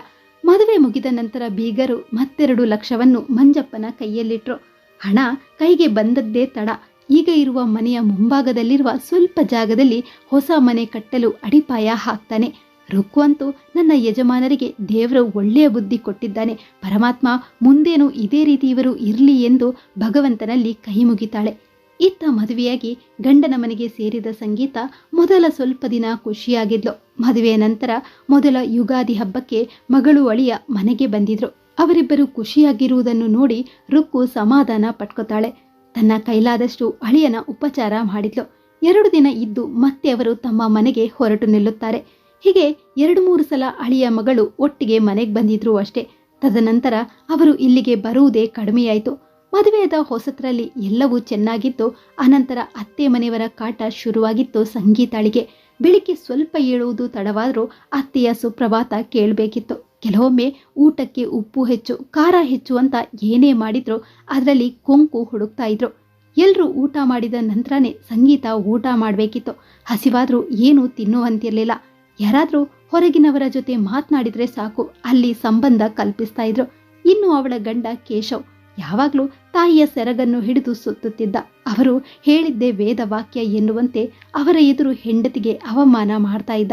ಮದುವೆ ಮುಗಿದ ನಂತರ ಬೀಗರು ಮತ್ತೆರಡು ಲಕ್ಷವನ್ನು ಮಂಜಪ್ಪನ ಕೈಯಲ್ಲಿಟ್ಟರು ಹಣ ಕೈಗೆ ಬಂದದ್ದೇ ತಡ. ಈಗ ಇರುವ ಮನೆಯ ಮುಂಭಾಗದಲ್ಲಿರುವ ಸ್ವಲ್ಪ ಜಾಗದಲ್ಲಿ ಹೊಸ ಮನೆ ಕಟ್ಟಲು ಅಡಿಪಾಯ ಹಾಕ್ತಾನೆ. ರುಕ್ಕು ಅಂತೂ ನನ್ನ ಯಜಮಾನರಿಗೆ ದೇವರು ಒಳ್ಳೆಯ ಬುದ್ಧಿ ಕೊಟ್ಟಿದ್ದಾನೆ. ಪರಮಾತ್ಮ ಮುಂದೇನು ಇದೇ ರೀತಿ ಇವರು ಇರಲಿ ಎಂದು ಭಗವಂತನಲ್ಲಿ ಕೈ ಮುಗಿತಾಳೆ. ಇತ್ತ ಮದುವೆಯಾಗಿ ಗಂಡನ ಮನೆಗೆ ಸೇರಿದ ಸಂಗೀತ ಮೊದಲ ಸ್ವಲ್ಪ ದಿನ ಖುಷಿಯಾಗಿದ್ಲು. ಮದುವೆಯ ನಂತರ ಮೊದಲ ಯುಗಾದಿ ಹಬ್ಬಕ್ಕೆ ಮಗಳು ಅಳಿಯ ಮನೆಗೆ ಬಂದಿದ್ರು. ಅವರಿಬ್ಬರು ಖುಷಿಯಾಗಿರುವುದನ್ನು ನೋಡಿ ರುಕ್ಕು ಸಮಾಧಾನ ಪಟ್ಕೋತಾಳೆ. ತನ್ನ ಕೈಲಾದಷ್ಟು ಅಳಿಯನ ಉಪಚಾರ ಮಾಡಿದ್ಲು. ಎರಡು ದಿನ ಇದ್ದು ಮತ್ತೆ ಅವರು ತಮ್ಮ ಮನೆಗೆ ಹೊರಟು ನಿಲ್ಲುತ್ತಾರೆ. ಹೀಗೆ ಎರಡು ಮೂರು ಸಲ ಅಳಿಯ ಮಗಳು ಒಟ್ಟಿಗೆ ಮನೆಗೆ ಬಂದಿದ್ರು ಅಷ್ಟೇ. ತದನಂತರ ಅವರು ಇಲ್ಲಿಗೆ ಬರುವುದೇ ಕಡಿಮೆಯಾಯಿತು. ಮದುವೆಯಾದ ಹೊಸತರಲ್ಲಿ ಎಲ್ಲವೂ ಚೆನ್ನಾಗಿತ್ತು. ಅನಂತರ ಅತ್ತೆ ಮನೆಯವರ ಕಾಟ ಶುರುವಾಗಿತ್ತು ಸಂಗೀತಾಳಿಗೆ. ಬೆಳಿಗ್ಗೆ ಸ್ವಲ್ಪ ಏಳುವುದು ತಡವಾದರೂ ಅತ್ತೆಯ ಸುಪ್ರಭಾತ ಕೇಳಬೇಕಿತ್ತು. ಕೆಲವೊಮ್ಮೆ ಊಟಕ್ಕೆ ಉಪ್ಪು ಹೆಚ್ಚು, ಖಾರ ಹೆಚ್ಚು ಅಂತ ಏನೇ ಮಾಡಿದ್ರು ಅದರಲ್ಲಿ ಕೊಂಕು ಹುಡುಕ್ತಾ ಇದ್ರು. ಎಲ್ಲರೂ ಊಟ ಮಾಡಿದ ನಂತರನೇ ಸಂಗೀತ ಊಟ ಮಾಡಬೇಕಿತ್ತು. ಹಸಿವಾದರೂ ಏನೂ ತಿನ್ನುವಂತಿರಲಿಲ್ಲ. ಯಾರಾದರೂ ಹೊರಗಿನವರ ಜೊತೆ ಮಾತನಾಡಿದರೆ ಸಾಕು, ಅಲ್ಲಿ ಸಂಬಂಧ ಕಲ್ಪಿಸ್ತಾ ಇದ್ರು. ಇನ್ನು ಅವಳ ಗಂಡ ಕೇಶವ್, ಯಾವಾಗಲೂ ತಾಯಿಯ ಸೆರಗನ್ನು ಹಿಡಿದು ಸುತ್ತುತ್ತಿದ್ದ. ಅವರು ಹೇಳಿದ್ದೇ ವೇದ ವಾಕ್ಯ ಎನ್ನುವಂತೆ ಅವರ ಎದುರು ಹೆಂಡತಿಗೆ ಅವಮಾನ ಮಾಡ್ತಾ ಇದ್ದ.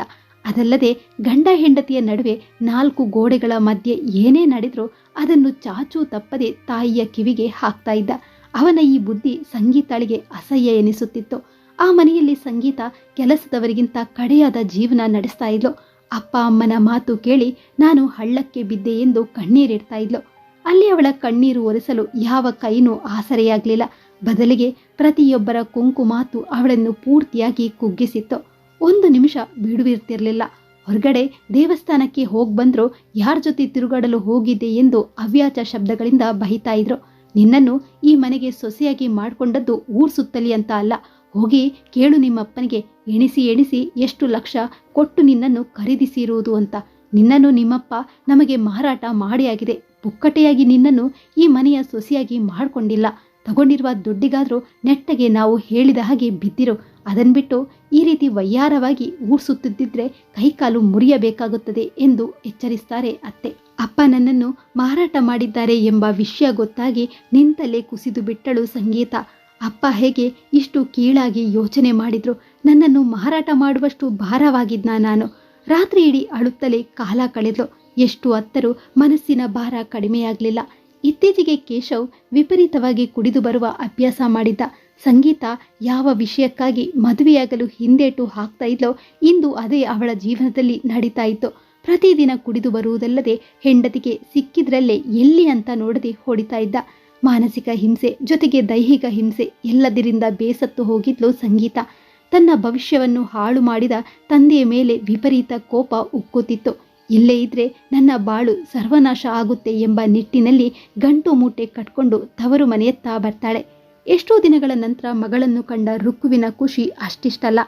ಅದಲ್ಲದೆ ಗಂಡ ಹೆಂಡತಿಯ ನಡುವೆ ನಾಲ್ಕು ಗೋಡೆಗಳ ಮಧ್ಯೆ ಏನೇ ನಡೆದರೂ ಅದನ್ನು ಚಾಚೂ ತಪ್ಪದೆ ತಾಯಿಯ ಕಿವಿಗೆ ಹಾಕ್ತಾ ಇದ್ದ. ಅವನ ಈ ಬುದ್ಧಿ ಸಂಗೀತಾಳಿಗೆ ಅಸಹ್ಯ ಎನಿಸುತ್ತಿತ್ತು. ಆ ಮನೆಯಲ್ಲಿ ಸಂಗೀತ ಕೆಲಸದವರಿಗಿಂತ ಕಡೆಯಾದ ಜೀವನ ನಡೆಸ್ತಾ ಇದ್ಲು. ಅಪ್ಪ ಅಮ್ಮನ ಮಾತು ಕೇಳಿ ನಾನು ಹಳ್ಳಕ್ಕೆ ಬಿದ್ದೆ ಎಂದು ಕಣ್ಣೀರಿಡ್ತಾ ಇದ್ಲು. ಅಲ್ಲಿ ಅವಳ ಕಣ್ಣೀರು ಒರೆಸಲು ಯಾವ ಕೈನೂ ಆಸರೆಯಾಗಲಿಲ್ಲ. ಬದಲಿಗೆ ಪ್ರತಿಯೊಬ್ಬರ ಕುಂಕು ಮಾತು ಅವಳನ್ನು ಪೂರ್ತಿಯಾಗಿ ಕುಗ್ಗಿಸಿತ್ತು. ಒಂದು ನಿಮಿಷ ಬಿಡುವಿರ್ತಿರಲಿಲ್ಲ. ಹೊರಗಡೆ ದೇವಸ್ಥಾನಕ್ಕೆ ಹೋಗಿ ಬಂದ್ರು ಯಾರ ಜೊತೆ ತಿರುಗಾಡಲು ಹೋಗಿದ್ದೆ ಎಂದು ಅವ್ಯಾಚ ಶಬ್ದಗಳಿಂದ ಬಹಿತಾ ಇದ್ರು. ನಿನ್ನನ್ನು ಈ ಮನೆಗೆ ಸೊಸೆಯಾಗಿ ಮಾಡಿಕೊಂಡದ್ದು ಊರ್ ಸುತ್ತಲಿ ಅಂತ ಅಲ್ಲ. ಹೋಗಿ ಕೇಳು ನಿಮ್ಮಪ್ಪನಿಗೆ, ಎಣಿಸಿ ಎಣಿಸಿ ಎಷ್ಟು ಲಕ್ಷ ಕೊಟ್ಟು ನಿನ್ನನ್ನು ಖರೀದಿಸಿರುವುದು ಅಂತ. ನಿನ್ನನ್ನು ನಿಮ್ಮಪ್ಪ ನಮಗೆ ಮಾರಾಟ ಮಾಡಿಯಾಗಿದೆ ಪುಕ್ಕಟೆಯಾಗಿ ನಿನ್ನನ್ನು ಈ ಮನೆಯ ಸೊಸೆಯಾಗಿ ಮಾಡಿಕೊಂಡಿಲ್ಲ. ತಗೊಂಡಿರುವ ದುಡ್ಡಿಗಾದರೂ ನೆಟ್ಟಗೆ ನಾವು ಹೇಳಿದ ಹಾಗೆ ಬಿದ್ದಿರು. ಅದನ್ ಬಿಟ್ಟು ಈ ರೀತಿ ವಯ್ಯಾರವಾಗಿ ಊರು ಸುತ್ತಿದ್ದರೆ ಕೈಕಾಲು ಮುರಿಯಬೇಕಾಗುತ್ತದೆ ಎಂದು ಎಚ್ಚರಿಸ್ತಾರೆ ಅತ್ತೆ. ಅಪ್ಪ ನನ್ನನ್ನು ಮಾರಾಟ ಮಾಡಿದ್ದಾರೆ ಎಂಬ ವಿಷಯ ಗೊತ್ತಾಗಿ ನಿಂತಲ್ಲೇ ಕುಸಿದು ಬಿಟ್ಟಳು ಸಂಗೀತ. ಅಪ್ಪ ಹೇಗೆ ಇಷ್ಟು ಕೀಳಾಗಿ ಯೋಚನೆ ಮಾಡಿದ್ರು? ನನ್ನನ್ನು ಮಾರಾಟ ಮಾಡುವಷ್ಟು ಭಾರವಾಗಿದ್ನ ನಾನು? ರಾತ್ರಿ ಇಡೀ ಅಳುತ್ತಲೇ ಕಾಲ ಕಳೆದು ಎಷ್ಟು ಅತ್ತರೂ ಮನಸ್ಸಿನ ಭಾರ ಕಡಿಮೆಯಾಗಲಿಲ್ಲ. ಇತ್ತೀಚೆಗೆ ಕೇಶವ್ ವಿಪರೀತವಾಗಿ ಕುಡಿದು ಬರುವ ಅಭ್ಯಾಸ ಮಾಡಿದ್ದ. ಸಂಗೀತ ಯಾವ ವಿಷಯಕ್ಕಾಗಿ ಮದುವೆಯಾಗಲು ಹಿಂದೇಟು ಹಾಕ್ತಾ ಇದ್ಲೋ, ಇಂದು ಅದೇ ಅವಳ ಜೀವನದಲ್ಲಿ ನಡೀತಾ ಇತ್ತು. ಪ್ರತಿದಿನ ಕುಡಿದು ಬರುವುದಲ್ಲದೆ ಹೆಂಡತಿಗೆ ಸಿಕ್ಕಿದ್ರಲ್ಲೇ ಎಲ್ಲಿ ಅಂತ ನೋಡದೆ ಹೊಡಿತಾ ಇದ್ದ. ಮಾನಸಿಕ ಹಿಂಸೆ ಜೊತೆಗೆ ದೈಹಿಕ ಹಿಂಸೆ ಎಲ್ಲದರಿಂದ ಬೇಸತ್ತು ಹೋಗಿದ್ಲು ಸಂಗೀತ. ತನ್ನ ಭವಿಷ್ಯವನ್ನು ಹಾಳು ಮಾಡಿದ ತಂದೆಯ ಮೇಲೆ ವಿಪರೀತ ಕೋಪ ಉಕ್ಕುತ್ತಿತ್ತು ಇಲ್ಲೇ ಇದ್ರೆ ನನ್ನ ಬಾಳು ಸರ್ವನಾಶ ಆಗುತ್ತೆ ಎಂಬ ನಿಟ್ಟಿನಲ್ಲಿ ಗಂಟು ಮೂಟೆ ಕಟ್ಕೊಂಡು ತವರು ಮನೆಯತ್ತ ಬರ್ತಾಳೆ. ಎಷ್ಟೋ ದಿನಗಳ ನಂತರ ಮಗಳನ್ನು ಕಂಡ ರುಕ್ಕುವಿನ ಖುಷಿ ಅಷ್ಟಿಷ್ಟಲ್ಲ.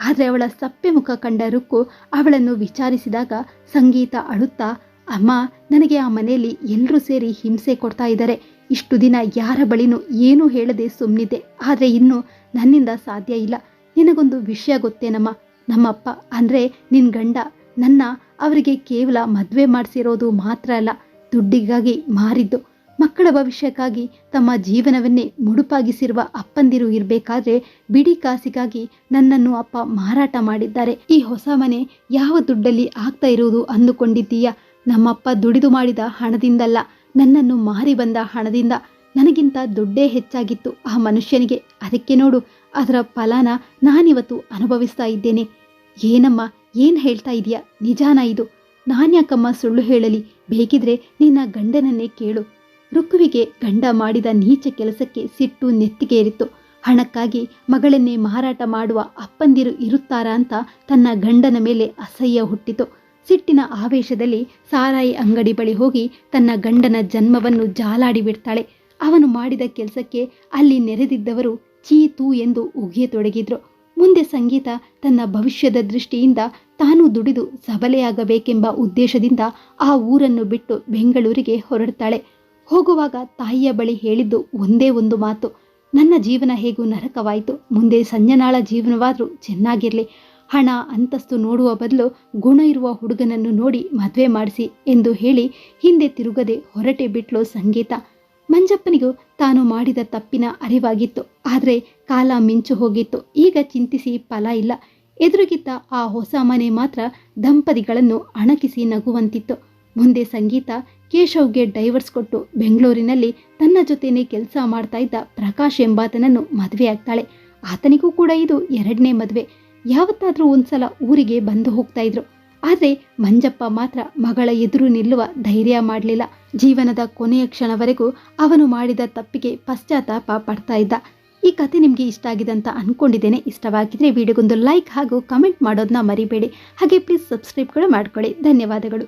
ಆದರೆ ಅವಳ ಸಪ್ಪೆ ಮುಖ ಕಂಡ ರುಕ್ಕು ಅವಳನ್ನು ವಿಚಾರಿಸಿದಾಗ ಸಂಗೀತ ಅಳುತ್ತಾ, ಅಮ್ಮ, ನನಗೆ ಆ ಮನೆಯಲ್ಲಿ ಎಲ್ಲರೂ ಸೇರಿ ಹಿಂಸೆ ಕೊಡ್ತಾ ಇದ್ದಾರೆ. ಇಷ್ಟು ದಿನ ಯಾರ ಬಳಿನೂ ಏನೂ ಹೇಳದೆ ಸುಮ್ಮನಿದೆ ಆದರೆ ಇನ್ನು ನನ್ನಿಂದ ಸಾಧ್ಯ ಇಲ್ಲ. ನಿನಗೊಂದು ವಿಷಯ ಗೊತ್ತೇನಮ್ಮ? ನಮ್ಮಪ್ಪ ಅಂದರೆ ನಿನ್ನ ಗಂಡ. ನನ್ನ, ಅವರಿಗೆ ಕೇವಲ ಮದುವೆ ಮಾಡಿಸಿರೋದು ಮಾತ್ರ ಅಲ್ಲ, ದುಡ್ಡಿಗಾಗಿ ಮಾರಿದ್ದು. ಮಕ್ಕಳ ಭವಿಷ್ಯಕ್ಕಾಗಿ ತಮ್ಮ ಜೀವನವನ್ನೇ ಮುಡುಪಾಗಿಸಿರುವ ಅಪ್ಪಂದಿರು ಇರಬೇಕಾದ್ರೆ ಬಿಡಿ ಕಾಸಿಗಾಗಿ ನನ್ನನ್ನು ಅಪ್ಪ ಮಾರಾಟ ಮಾಡಿದ್ದಾರೆ. ಈ ಹೊಸ ಮನೆ ಯಾವ ದುಡ್ಡಲ್ಲಿ ಆಗ್ತಾ ಇರುವುದು ಅಂದುಕೊಂಡಿದ್ದೀಯಾ? ನಮ್ಮಪ್ಪ ದುಡಿದು ಮಾಡಿದ ಹಣದಿಂದಲ್ಲ, ನನ್ನನ್ನು ಮಾರಿ ಬಂದ ಹಣದಿಂದ ನನಗಿಂತ ದುಡ್ಡೇ ಹೆಚ್ಚಾಗಿತ್ತು. ಆ ಮನುಷ್ಯನಿಗೆ ಅದಕ್ಕೆ ನೋಡು, ಅದರ ಫಲಾನ ನಾನಿವತ್ತು ಅನುಭವಿಸ್ತಾ ಇದ್ದೇನೆ. ಏನಮ್ಮ, ಏನು ಹೇಳ್ತಾ ಇದೀಯಾ ನಿಜಾನ ಇದು. ನಾನ್ಯಾಕಮ್ಮ ಸುಳ್ಳು ಹೇಳಲಿ, ಬೇಕಿದ್ರೆ ನಿನ್ನ ಗಂಡನನ್ನೇ ಕೇಳು. ರುಕ್ಕುವಿಗೆ ಗಂಡ ಮಾಡಿದ ನೀಚ ಕೆಲಸಕ್ಕೆ ಸಿಟ್ಟು ನೆತ್ತಿಗೇರಿತು. ಹಣಕ್ಕಾಗಿ ಮಗಳನ್ನೇ ಮಾರಾಟ ಮಾಡುವ ಅಪ್ಪಂದಿರು ಇರುತ್ತಾರಾ ಅಂತ ತನ್ನ ಗಂಡನ ಮೇಲೆ ಅಸಹ್ಯ ಹುಟ್ಟಿತು. ಸಿಟ್ಟಿನ ಆವೇಶದಲ್ಲಿ ಸಾರಾಯಿ ಅಂಗಡಿ ಬಳಿ ಹೋಗಿ ತನ್ನ ಗಂಡನ ಜನ್ಮವನ್ನು ಜಾಲಾಡಿ ಬಿಡ್ತಾಳೆ. ಅವನು ಮಾಡಿದ ಕೆಲಸಕ್ಕೆ ಅಲ್ಲಿ ನೆರೆದಿದ್ದವರು ಚೀತು ಎಂದು ಉಗಿಯತೊಡಗಿದ್ರು. ಮುಂದೆ ಸಂಗೀತ ತನ್ನ ಭವಿಷ್ಯದ ದೃಷ್ಟಿಯಿಂದ ತಾನು ದುಡಿದು ಸಬಲೆಯಾಗಬೇಕೆಂಬ ಉದ್ದೇಶದಿಂದ ಆ ಊರನ್ನು ಬಿಟ್ಟು ಬೆಂಗಳೂರಿಗೆ ಹೊರಡ್ತಾಳೆ. ಹೋಗುವಾಗ ತಾಯಿಯ ಬಳಿ ಹೇಳಿದ್ದು ಒಂದೇ ಒಂದು ಮಾತು. ನನ್ನ ಜೀವನ ಹೇಗೂ ನರಕವಾಯಿತು. ಮುಂದೆ ಸಂಜನಾಳ ಜೀವನವಾದರೂ ಚೆನ್ನಾಗಿರಲಿ. ಹಣ, ಅಂತಸ್ತು ನೋಡುವ ಬದಲು ಗುಣ ಇರುವ ಹುಡುಗನನ್ನು ನೋಡಿ ಮದುವೆ ಮಾಡಿಸಿ ಎಂದು ಹೇಳಿ ಹಿಂದೆ ತಿರುಗದೆ ಹೊರಟೆ ಬಿಟ್ಲು ಸಂಗೀತ. ಮಂಜಪ್ಪನಿಗೂ ತಾನು ಮಾಡಿದ ತಪ್ಪಿನ ಅರಿವಾಗಿತ್ತು. ಆದರೆ ಕಾಲ ಮಿಂಚು ಹೋಗಿತ್ತು. ಈಗ ಚಿಂತಿಸಿ ಫಲ ಇಲ್ಲ. ಎದುರುಗಿದ್ದ ಆ ಹೊಸ ಮನೆ ಮಾತ್ರ ದಂಪತಿಗಳನ್ನು ಅಣಕಿಸಿ ನಗುವಂತಿತ್ತು. ಮುಂದೆ ಸಂಗೀತ ಕೇಶವ್ಗೆ ಡೈವರ್ಸ್ ಕೊಟ್ಟು ಬೆಂಗಳೂರಿನಲ್ಲಿ ತನ್ನ ಜೊತೆನೇ ಕೆಲಸ ಮಾಡ್ತಾ ಇದ್ದ ಪ್ರಕಾಶ್ ಎಂಬಾತನನ್ನು ಮದುವೆಯಾಗ್ತಾಳೆ ಆತನಿಗೂ ಕೂಡ ಇದು ಎರಡನೇ ಮದುವೆ. ಯಾವತ್ತಾದರೂ ಒಂದ್ಸಲ ಊರಿಗೆ ಬಂದು ಹೋಗ್ತಾ ಇದ್ರು. ಆದರೆ ಮಂಜಪ್ಪ ಮಾತ್ರ ಮಗಳ ಎದುರು ನಿಲ್ಲುವ ಧೈರ್ಯ ಮಾಡಲಿಲ್ಲ. ಜೀವನದ ಕೊನೆಯ ಕ್ಷಣವರೆಗೂ ಅವನು ಮಾಡಿದ ತಪ್ಪಿಗೆ ಪಶ್ಚಾತ್ತಾಪ ಪಡ್ತಾ ಇದ್ದ. ಈ ಕತೆ ನಿಮಗೆ ಇಷ್ಟ ಆಗಿದೆ ಅಂತ ಅನ್ಕೊಂಡಿದ್ದೇನೆ. ಇಷ್ಟವಾಗಿದ್ರೆ ವಿಡಿಯೋಗೊಂದು ಲೈಕ್ ಹಾಗೂ ಕಮೆಂಟ್ ಮಾಡೋದನ್ನ ಮರಿಬೇಡಿ. ಹಾಗೆ ಪ್ಲೀಸ್ ಸಬ್ಸ್ಕ್ರೈಬ್ ಕೂಡ ಮಾಡ್ಕೊಳ್ಳಿ. ಧನ್ಯವಾದಗಳು.